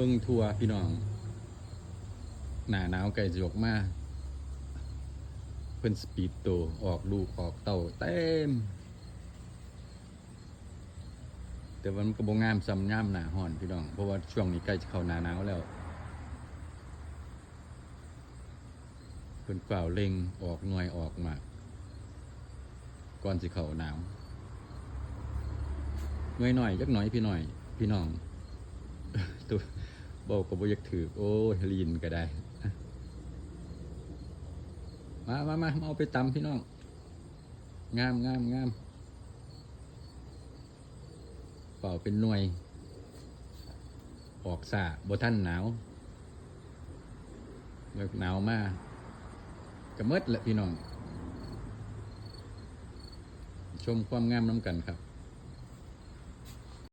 เบิ้งทัวพี่น้อง หนาหนาวไก่จกมาเพิ่นสปีดโตออกลูกออกเต่าเต็ม แต่วันก็บ่งามซ้ำย่ามหนาฮ้อนพี่น้อง เพราะว่าช่วงนี้ใกล้จะเข้าหนาหนาวแล้วเพิ่นกล่าวเล็งออกหน่วยออกมาก่อนสิเข้าหนาวหน่วยหน่อยจักหน่อยพี่หน่อย พี่น้อง ตัวบอกก็บ่อยากถือโอ้ยลีนก็ได้มามามามาเอาไปตำพี่น้อง งามงามงามเป่าเป็นหน่วย ออกสาบ่ท่านหนาวเลิกหนาวมากกระเมิดแหละพี่น้อง ชมความงามน้ำกันครับ